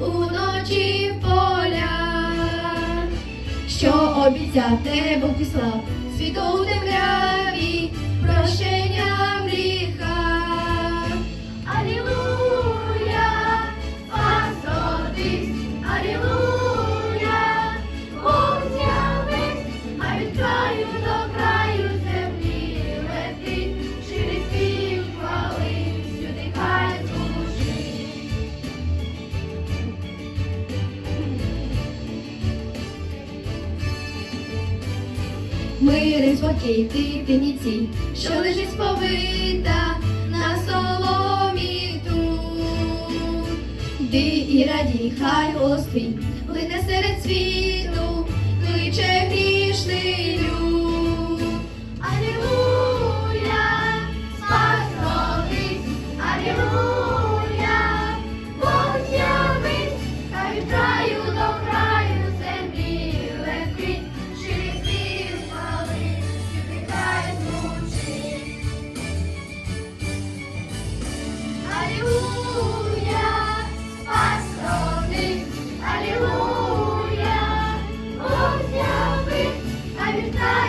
уночі в поля, що обіцяв тебе Бог світу у мирий спокій, ти тиніці, що лежить сповита на соломі тут. Ди і раді, хай голос твій, плине серед світу, кличе гріх. I've